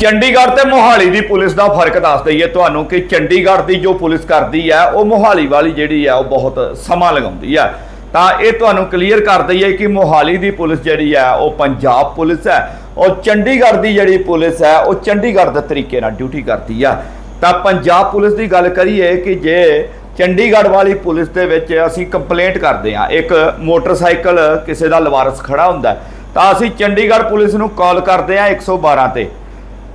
ਚੰਡੀਗੜ੍ਹ ਤੇ ਮੋਹਾਲੀ ਦੀ ਪੁਲਿਸ ਦਾ ਫ਼ਰਕ ਦੱਸ ਦਈਏ ਤੁਹਾਨੂੰ ਕਿ ਚੰਡੀਗੜ੍ਹ ਦੀ ਜੋ ਪੁਲਿਸ ਕਰਦੀ ਹੈ, ਉਹ ਮੋਹਾਲੀ ਵਾਲੀ ਜਿਹੜੀ ਹੈ, ਉਹ ਬਹੁਤ ਸਮਾਂ ਲਗਾਉਂਦੀ ਹੈ। ਤਾਂ ਇਹ ਤੁਹਾਨੂੰ ਕਲੀਅਰ ਕਰ ਦਈਏ ਕਿ ਮੋਹਾਲੀ ਦੀ ਪੁਲਿਸ ਜਿਹੜੀ ਹੈ, ਉਹ ਪੰਜਾਬ ਪੁਲਿਸ ਹੈ। ਔਰ ਚੰਡੀਗੜ੍ਹ ਦੀ ਜਿਹੜੀ ਪੁਲਿਸ ਹੈ, ਉਹ ਚੰਡੀਗੜ੍ਹ ਦੇ ਤਰੀਕੇ ਨਾਲ ਡਿਊਟੀ ਕਰਦੀ ਆ ਤਾਂ ਪੰਜਾਬ ਪੁਲਿਸ ਦੀ ਗੱਲ ਕਰੀਏ ਕਿ ਜੇ ਚੰਡੀਗੜ੍ਹ ਵਾਲੀ ਪੁਲਿਸ ਦੇ ਵਿੱਚ ਅਸੀਂ ਕੰਪਲੇਂਟ ਕਰਦੇ ਆ ਇੱਕ ਮੋਟਰਸਾਈਕਲ ਕਿਸੇ ਦਾ ਲਵਾਰਸ ਖੜਾ ਹੁੰਦਾ ਤਾਂ ਅਸੀਂ ਚੰਡੀਗੜ੍ਹ ਪੁਲਿਸ ਨੂੰ ਕਾਲ ਕਰਦੇ ਆ 112 ਤੇ।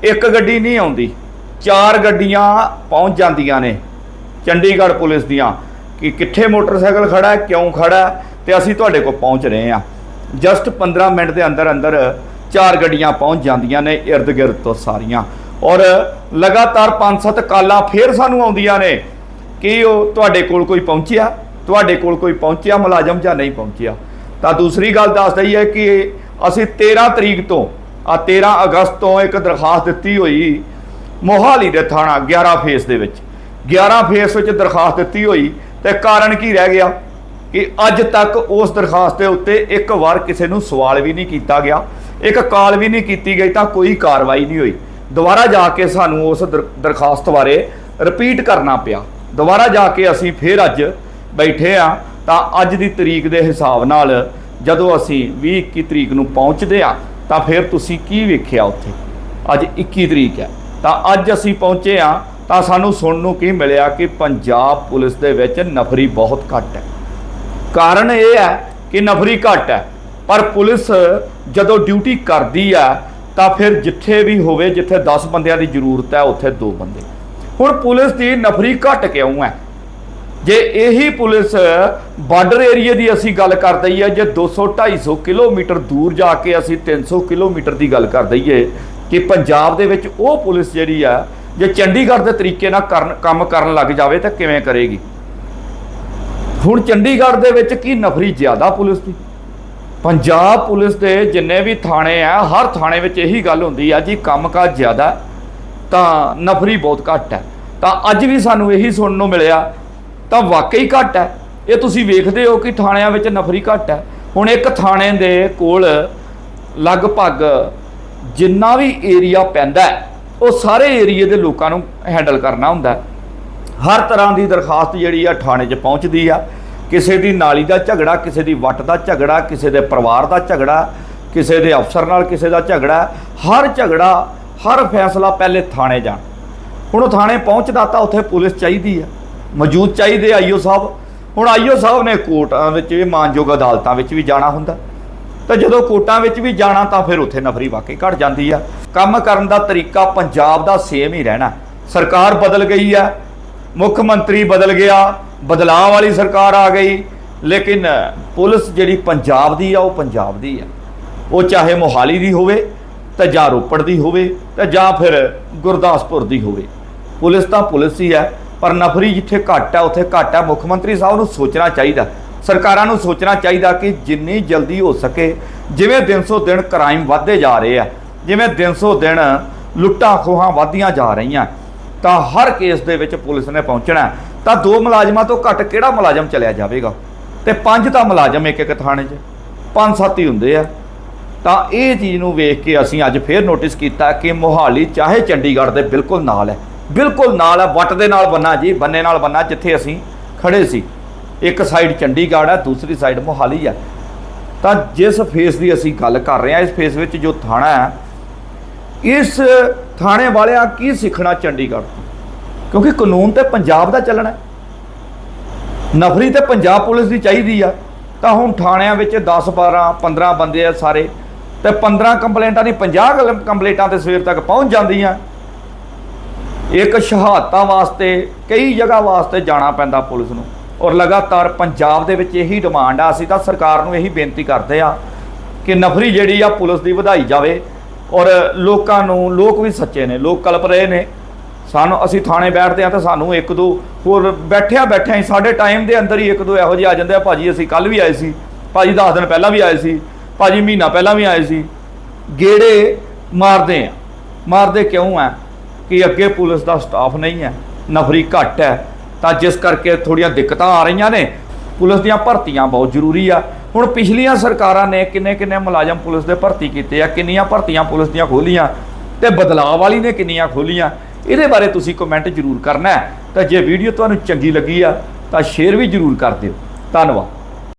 ਇੱਕ ਗੱਡੀ ਨਹੀਂ ਆਉਂਦੀ। ਚਾਰ ਗੱਡੀਆਂ ਪਹੁੰਚ ਜਾਂਦੀਆਂ ਨੇ। ਚੰਡੀਗੜ੍ਹ ਪੁਲਿਸ ਦੀਆਂ। ਕਿ ਕਿੱਥੇ ਮੋਟਰਸਾਈਕਲ ਖੜਾ ਹੈ, ਕਿਉਂ ਖੜਾ ਹੈ, ਤੇ ਅਸੀਂ ਤੁਹਾਡੇ ਕੋਲ ਪਹੁੰਚ ਰਹੇ ਹਾਂ। ਜਸਟ 15 ਮਿੰਟ ਦੇ ਅੰਦਰ ਅੰਦਰ ਚਾਰ ਗੱਡੀਆਂ ਪਹੁੰਚ ਜਾਂਦੀਆਂ ਨੇ ird ਗਿਰਦ ਤੋਂ ਸਾਰੀਆਂ। ਔਰ ਲਗਾਤਾਰ 5-7 ਕਾਲਾਂ ਫੇਰ ਸਾਨੂੰ ਆਉਂਦੀਆਂ ਨੇ ਕਿ ਉਹ ਤੁਹਾਡੇ ਕੋਲ ਕੋਈ ਪਹੁੰਚਿਆ, ਤੁਹਾਡੇ ਕੋਲ ਕੋਈ ਪਹੁੰਚਿਆ, ਮੁਲਾਜ਼ਮ ਜਾਂ ਨਹੀਂ ਪਹੁੰਚਿਆ। ਤਾਂ ਦੂਸਰੀ ਗੱਲ ਦੱਸ ਦਈਏ ਕਿ ਅਸੀਂ 13 ਤਰੀਕ ਤੋਂ ਆ 13 ਅਗਸਤ ਤੋਂ ਇੱਕ ਦਰਖਾਸਤ ਦਿੱਤੀ ਹੋਈ ਮੋਹਾਲੀ ਦੇ ਥਾਣਾ 11 ਫੇਸ ਦੇ ਵਿੱਚ। 11 ਫੇਸ ਵਿੱਚ ਦਰਖਾਸਤ ਦਿੱਤੀ ਹੋਈ ਤੇ ਕਾਰਨ ਕੀ ਰਹਿ ਗਿਆ? ਕਿ ਅੱਜ ਤੱਕ ਉਸ ਦਰਖਾਸਤ ਦੇ ਉੱਤੇ ਇੱਕ ਵਾਰ ਕਿਸੇ ਨੂੰ ਸਵਾਲ ਵੀ ਨਹੀਂ ਕੀਤਾ ਗਿਆ। ਇੱਕ ਕਾਲ ਵੀ ਨਹੀਂ ਕੀਤੀ ਗਈ ਤਾਂ ਕੋਈ ਕਾਰਵਾਈ ਨਹੀਂ ਹੋਈ। ਦੁਬਾਰਾ ਜਾ ਕੇ ਸਾਨੂੰ ਉਸ ਦਰ- ਦਰਖਾਸਤ ਬਾਰੇ ਰਿਪੀਟ ਕਰਨਾ ਪਿਆ। ਦੁਬਾਰਾ ਜਾ ਕੇ ਅਸੀਂ ਫੇਰ ਅੱਜ ਬੈਠੇ ਆ ਤਾਂ ਅੱਜ ਦੀ ਤਰੀਕ ਦੇ ਹਿਸਾਬ ਨਾਲ ਜਦੋਂ ਅਸੀਂ 20 21 ਤਰੀਕ ਨੂੰ ਪਹੁੰਚਦੇ ਆ ਤਾਂ ਫਿਰ ਤੁਸੀਂ ਕੀ ਵੇਖਿਆ ਉੱਥੇ? ਅੱਜ 21 ਤਰੀਕ ਹੈ। ਤਾਂ ਅੱਜ ਅਸੀਂ ਪਹੁੰਚੇ ਆ ਤਾਂ ਸਾਨੂੰ ਸੁਣਨ ਨੂੰ ਕੀ ਮਿਲਿਆ ਕਿ ਪੰਜਾਬ ਪੁਲਿਸ ਦੇ ਵਿੱਚ ਨਫਰੀ ਬਹੁਤ ਘੱਟ ਹੈ। ਕਾਰਨ ਇਹ ਹੈ ਕਿ ਨਫਰੀ ਘੱਟ ਹੈ, ਪਰ ਪੁਲਿਸ ਜਦੋਂ ਡਿਊਟੀ ਕਰਦੀ ਆ ਤਾਂ ਫਿਰ ਜਿੱਥੇ ਵੀ ਹੋਵੇ, ਜਿੱਥੇ 10 ਬੰਦਿਆਂ ਦੀ ਜ਼ਰੂਰਤ ਹੈ, ਉੱਥੇ 2 ਬੰਦੇ। ਹੁਣ ਪੁਲਿਸ ਦੀ ਨਫਰੀ ਘੱਟ ਕਿਉਂ ਹੈ? ਜੇ ਇਹੀ ਪੁਲਿਸ ਬਾਰਡਰ ਏਰੀਆ ਦੀ ਅਸੀਂ ਗੱਲ ਕਰ ਦਈਏ, ਜੇ 200 250 ਕਿਲੋਮੀਟਰ ਦੂਰ ਜਾ ਕੇ ਅਸੀਂ 300 ਕਿਲੋਮੀਟਰ ਦੀ ਗੱਲ ਕਰ ਦਈਏ ਕਿ ਪੰਜਾਬ ਦੇ ਵਿੱਚ ਉਹ ਪੁਲਿਸ ਜਿਹੜੀ ਆ, ਜੇ ਚੰਡੀਗੜ੍ਹ ਦੇ ਤਰੀਕੇ ਨਾਲ ਕਰਨ, ਕੰਮ ਕਰਨ ਲੱਗ ਜਾਵੇ ਤਾਂ ਕਿਵੇਂ ਕਰੇਗੀ? ਹੁਣ ਚੰਡੀਗੜ੍ਹ ਦੇ ਵਿੱਚ ਕੀ ਨਫਰੀ ਜ਼ਿਆਦਾ ਪੁਲਿਸ ਦੀ? ਪੰਜਾਬ ਪੁਲਿਸ ਦੇ ਜਿੰਨੇ ਵੀ ਥਾਣੇ ਆ, ਹਰ ਥਾਣੇ ਵਿੱਚ ਇਹੀ ਗੱਲ ਹੁੰਦੀ ਆ, ਜੀ ਕੰਮਕਾਜ ਜ਼ਿਆਦਾ, ਤਾਂ ਨਫਰੀ ਬਹੁਤ ਘੱਟ ਹੈ ਤਾਂ ਅੱਜ ਵੀ ਸਾਨੂੰ ਇਹੀ ਸੁਣਨ ਨੂੰ ਮਿਲਿਆ ਤਾਂ ਵਾਕਈ ਘੱਟ ਹੈ। ਇਹ ਤੁਸੀਂ ਵੇਖਦੇ ਹੋ ਕਿ ਥਾਣਿਆਂ ਵਿੱਚ ਨਫਰੀ ਘੱਟ ਹੈ। ਹੁਣ ਇੱਕ ਥਾਣੇ ਦੇ ਕੋਲ ਲਗਭਗ ਜਿੰਨਾ ਵੀ ਏਰੀਆ ਪੈਂਦਾ ਉਹ ਸਾਰੇ ਏਰੀਏ ਦੇ ਲੋਕਾਂ ਨੂੰ ਹੈਂਡਲ ਕਰਨਾ ਹੁੰਦਾ ਹਰ ਤਰ੍ਹਾਂ ਦੀ ਦਰਖਾਸਤ ਜਿਹੜੀ ਆ ਥਾਣੇ 'ਚ ਪਹੁੰਚਦੀ ਆ। ਕਿਸੇ ਦੀ ਨਾਲੀ ਦਾ ਝਗੜਾ, ਕਿਸੇ ਦੀ ਵੱਟ ਦਾ ਝਗੜਾ, ਕਿਸੇ ਦੇ ਪਰਿਵਾਰ ਦਾ ਝਗੜਾ, ਕਿਸੇ ਦੇ ਅਫਸਰ ਨਾਲ ਕਿਸੇ ਦਾ ਝਗੜਾ, ਹਰ ਝਗੜਾ, ਹਰ ਫੈਸਲਾ ਪਹਿਲੇ ਥਾਣੇ ਜਾਣ ਹੁਣ ਉਹ ਥਾਣੇ ਪਹੁੰਚਦਾ ਤਾਂ ਉੱਥੇ ਪੁਲਿਸ ਚਾਹੀਦੀ ਆ। ਮੌਜੂਦ ਚਾਹੀਦੇ ਆਈਓ ਸਾਹਿਬ। ਹੁਣ ਆਈਓ ਸਾਹਿਬ ਨੇ ਕੋਰਟਾਂ ਵਿੱਚ ਵੀ ਮਾਨਯੋਗ ਅਦਾਲਤਾਂ ਵਿੱਚ ਵੀ ਜਾਣਾ ਹੁੰਦਾ। ਤਾਂ ਜਦੋਂ ਕੋਰਟਾਂ ਵਿੱਚ ਵੀ ਜਾਣਾ ਤਾਂ ਫਿਰ ਉੱਥੇ ਨਫਰੀ ਵਾਕਈ ਘਟ ਜਾਂਦੀ ਆ। ਕੰਮ ਕਰਨ ਦਾ ਤਰੀਕਾ ਪੰਜਾਬ ਦਾ ਸੇਮ ਹੀ ਰਹਿਣਾ। ਸਰਕਾਰ ਬਦਲ ਗਈ ਆ, ਮੁੱਖ ਮੰਤਰੀ ਬਦਲ ਗਿਆ, ਬਦਲਾਅ ਵਾਲੀ ਸਰਕਾਰ ਆ ਗਈ। ਲੇਕਿਨ ਪੁਲਿਸ ਜਿਹੜੀ ਪੰਜਾਬ ਦੀ ਆ, ਉਹ ਪੰਜਾਬ ਦੀ ਆ। ਉਹ ਚਾਹੇ ਮੋਹਾਲੀ ਦੀ ਹੋਵੇ ਤਾਂ ਜਾਂ ਰੋਪੜ ਦੀ ਹੋਵੇ ਤੇ ਜਾਂ ਫਿਰ ਗੁਰਦਾਸਪੁਰ ਦੀ ਹੋਵੇ। ਪੁਲਿਸ ਤਾਂ ਪੁਲਿਸ ਹੀ ਹੈ ਪਰ ਨਫਰੀ ਜਿੱਥੇ ਘੱਟ ਹੈ ਉੱਥੇ ਘੱਟ ਹੈ ਮੁੱਖ ਮੰਤਰੀ ਸਾਹਿਬ ਨੂੰ ਸੋਚਣਾ ਚਾਹੀਦਾ। ਸਰਕਾਰਾਂ ਨੂੰ ਸੋਚਣਾ ਚਾਹੀਦਾ ਕਿ ਜਿੰਨੀ ਜਲਦੀ ਹੋ ਸਕੇ, ਜਿਵੇਂ ਦਿਨ ਸੋ ਦਿਨ ਕ੍ਰਾਈਮ ਵੱਧਦੇ ਜਾ ਰਹੇ ਆ, ਜਿਵੇਂ ਦਿਨ ਸੋ ਦਿਨ ਲੁੱਟਾਂ ਖੋਹਾਂ ਵੱਧਦੀਆਂ ਜਾ ਰਹੀਆਂ, ਤਾਂ ਹਰ ਕੇਸ ਦੇ ਵਿੱਚ ਪੁਲਿਸ ਨੇ ਪਹੁੰਚਣਾ। ਤਾਂ ਦੋ ਮੁਲਾਜ਼ਮਾਂ ਤੋਂ ਘੱਟ ਕਿਹੜਾ ਮੁਲਾਜ਼ਮ ਚਲਿਆ ਜਾਵੇਗਾ? ਤੇ ਪੰਜ ਤਾਂ ਮੁਲਾਜ਼ਮ ਇੱਕ ਇੱਕ ਥਾਣੇ 'ਚ, ਪੰਜ ਸੱਤ ਹੀ ਹੁੰਦੇ ਆ। ਤਾਂ ਇਹ ਚੀਜ਼ ਨੂੰ ਵੇਖ ਕੇ ਅਸੀਂ ਅੱਜ ਫੇਰ ਨੋਟਿਸ ਕੀਤਾ ਕਿ ਮੋਹਾਲੀ ਚਾਹੇ ਚੰਡੀਗੜ੍ਹ ਦੇ ਬਿਲਕੁਲ ਨਾਲ ਹੈ। ਬਿਲਕੁਲ ਨਾਲ ਹੈ ਵੱਟ ਦੇ ਨਾਲ ਬੰਨਾ ਜੀ, ਬੰਨੇ ਨਾਲ ਬੰਨਾ, ਜਿੱਥੇ ਅਸੀਂ ਖੜੇ ਸੀ। ਇੱਕ ਸਾਈਡ ਚੰਡੀਗੜ੍ਹ ਹੈ ਦੂਸਰੀ ਸਾਈਡ ਮੋਹਾਲੀ ਹੈ ਤਾਂ ਜਿਸ ਫੇਸ ਦੀ ਅਸੀਂ ਗੱਲ ਕਰ ਰਹੇ ਹਾਂ ਇਸ ਫੇਸ ਵਿੱਚ ਜੋ ਥਾਣਾ ਹੈ ਇਸ ਥਾਣੇ ਵਾਲਿਆਂ ਕੀ ਸਿੱਖਣਾ ਚੰਡੀਗੜ੍ਹ ਕਿਉਂਕਿ ਕਾਨੂੰਨ ਤੇ ਪੰਜਾਬ ਦਾ ਚੱਲਣਾ ਨਫਰੀ ਤੇ ਪੰਜਾਬ ਪੁਲਿਸ ਦੀ ਚਾਹੀਦੀ ਆ। ਤਾਂ ਹੁਣ ਥਾਣਿਆਂ ਵਿੱਚ 10 12 15 ਬੰਦੇ ਆ ਸਾਰੇ, ਤੇ 15 ਕੰਪਲੇਂਟਾਂ ਦੀ 50 ਗਲ- ਕੰਪਲੇਂਟਾਂ ਤੇ ਸਵੇਰ ਤੱਕ ਪਹੁੰਚ ਜਾਂਦੀਆਂ। ਇੱਕ ਸ਼ਹਾਦਤਾਂ ਵਾਸਤੇ, ਕਈ ਜਗ੍ਹਾ ਵਾਸਤੇ ਜਾਣਾ ਪੈਂਦਾ ਪੁਲਿਸ ਨੂੰ। ਔਰ ਲਗਾਤਾਰ ਪੰਜਾਬ ਦੇ ਵਿੱਚ ਇਹੀ ਡਿਮਾਂਡ ਆ, ਅਸੀਂ ਤਾਂ ਸਰਕਾਰ ਨੂੰ ਇਹੀ ਬੇਨਤੀ ਕਰਦੇ ਆ ਕਿ ਨਫਰੀ ਜਿਹੜੀ ਆ, ਪੁਲਿਸ ਦੀ ਵਧਾਈ ਜਾਵੇ। ਔਰ ਲੋਕਾਂ ਨੂੰ, ਲੋਕ ਵੀ ਸੱਚੇ ਨੇ, ਲੋਕ ਕਲਪ ਰਹੇ ਨੇ। ਸਾਨੂੰ, ਅਸੀਂ ਥਾਣੇ ਬੈਠਦੇ ਆ ਤਾਂ ਸਾਨੂੰ ਇੱਕ ਦੋ, ਹੋਰ ਬੈਠਿਆ ਬੈਠਿਆ ਹੀ, ਸਾਡੇ ਟਾਈਮ ਦੇ ਅੰਦਰ ਹੀ ਇੱਕ ਦੋ ਇਹੋ ਜਿਹੇ ਆ ਜਾਂਦੇ ਆ, ਭਾਜੀ ਅਸੀਂ ਕੱਲ ਵੀ ਆਏ ਸੀ, ਭਾਜੀ 10 ਦਿਨ ਪਹਿਲਾਂ ਵੀ ਆਏ ਸੀ, ਭਾਜੀ ਮਹੀਨਾ ਪਹਿਲਾਂ ਵੀ ਆਏ ਸੀ। ਗੇੜੇ ਮਾਰਦੇ ਆ। ਮਾਰਦੇ ਕਿਉਂ ਆ? ਕਿ ਅੱਗੇ ਪੁਲਿਸ ਦਾ ਸਟਾਫ ਨਹੀਂ ਹੈ, ਨਫਰੀ ਘੱਟ ਹੈ, ਤਾਂ ਜਿਸ ਕਰਕੇ ਥੋੜੀਆਂ ਦਿੱਕਤਾਂ ਆ ਰਹੀਆਂ ਨੇ, ਪੁਲਿਸ ਦੀਆਂ ਭਰਤੀਆਂ ਬਹੁਤ ਜ਼ਰੂਰੀ ਆ। ਹੁਣ ਪਿਛਲੀਆਂ ਸਰਕਾਰਾਂ ਨੇ ਕਿੰਨੇ ਕਿੰਨੇ ਮੁਲਾਜ਼ਮ ਪੁਲਿਸ ਦੇ ਭਰਤੀ ਕੀਤੇ ਆ, ਕਿੰਨੀਆਂ ਭਰਤੀਆਂ ਪੁਲਿਸ ਦੀਆਂ ਖੋਲੀਆਂ ਤੇ ਬਦਲਾਅ ਵਾਲੀ ਨੇ ਕਿੰਨੀਆਂ ਖੋਲੀਆਂ, ਇਹਦੇ ਬਾਰੇ ਤੁਸੀਂ ਕਮੈਂਟ ਜ਼ਰੂਰ ਕਰਨਾ ਹੈ। ਤਾਂ ਜੇ ਵੀਡੀਓ ਤੁਹਾਨੂੰ ਚੰਗੀ ਲੱਗੀ ਆ, ਤਾਂ ਸ਼ੇਅਰ ਵੀ ਜ਼ਰੂਰ ਕਰ ਦਿਓ। ਧੰਨਵਾਦ।